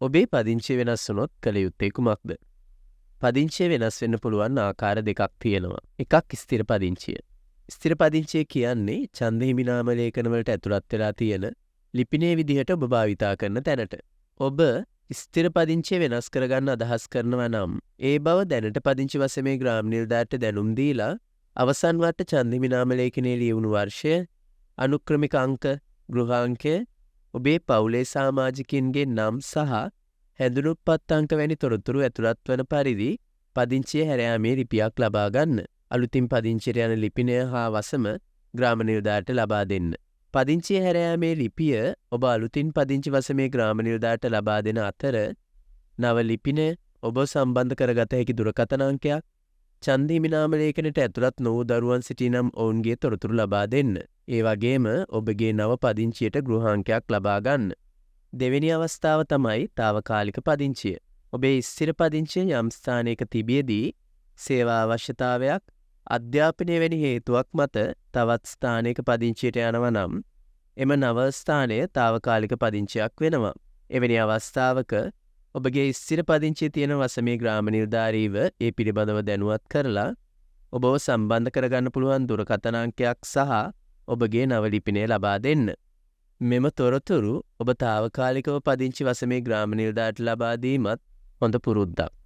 ඔබේ පදිංචිය වෙනස් වුනොත් කළ යුත්තේ කුමක්ද. පදිංචිය වෙනස් වෙන්න පුළුවන් ආකාර දෙකක් තියෙනවා. එකක් ස්තිර පදිංචිය. ස්තිර පදිංචිය කියන්නේ චන්ද හිමිනාම ලේඛනවලට ඇතුළත් වෙලා තියෙන ලිපිනේ විදිහට ඔබ භාවිතා කරන තැනට. ඔබ ස්තිර පදිංචිය වෙනස් කරගන්න අදහස් කරනවා නම් ඒ බව දැනට පදිංචි වසමේ ග්‍රාම නිල්ධාට දැනුම් දීලා අවසන් වට චන්දිමිනාම ලේඛනයේ ලියවුණු වර්ෂය අනුක්‍රමික අංක ගෘහාංකය ඔබේ පවුලේ සාමාජිකින්ගේ නම් සහ හැඳුනුපත් අංක වැනි තොරතුරු ඇතුළත් වන පරිදි පදිංචිය හැරයාමේ ලිපියක් ලබා ගන්න. අලුතින් පදිංචියට යන ලිපිනය හා වසම ග්‍රාම නිලධාරිට ලබා දෙන්න. පදිංචිය හැරයාමේ ලිපිය ඔබ අලුතින් පදිංචි වසමේ ග්‍රාම නිලධාරිට ලබා දෙන අතර නව ලිපින ඔබ සම්බන්ධ කරගත හැකි දුරකථන අංකයක් ඡන්ද හිමිනාම ලේඛනයට ඇතුළත් නොවූ දරුවන් සිටිනම් ඔවුන්ගේ තොරතුරු ලබා දෙන්න. ඒ වගේම ඔබගේ නව පදිංචියට ගෘහාංකයක් ලබා ගන්න. දෙවෙනි අවස්ථාව තමයි తాවකාලික පදිංචිය. ඔබේ ස්ථිර පදිංචිය යම් ස්ථානයක තිබියදී සේවා අවශ්‍යතාවයක් අධ්‍යාපනය වැනි හේතුවක් මත තවත් ස්ථානයක පදිංචියට යනව නම් එම නව ස්ථානය తాවකාලික පදිංචියක් වෙනවා. එවැනි අවස්ථාවක ඔබගේ ස්ථිර පදිංචිය තියෙන වසමේ ග්‍රාම නිර්ධාරීව ඒ පිළිබඳව දැනුවත් කරලා ඔබව සම්බන්ධ කරගන්න පුළුවන් දුරකථනාංකයක් සහ ඔබගේ නවලිපිනය ලබා දෙන්න. මෙම තොරතුරු ඔබ තාවකාලිකව පදිංචි වසමේ ග්‍රාම නිර්ධාට ලබාදීමත් හොඳ පුරුද්දක්.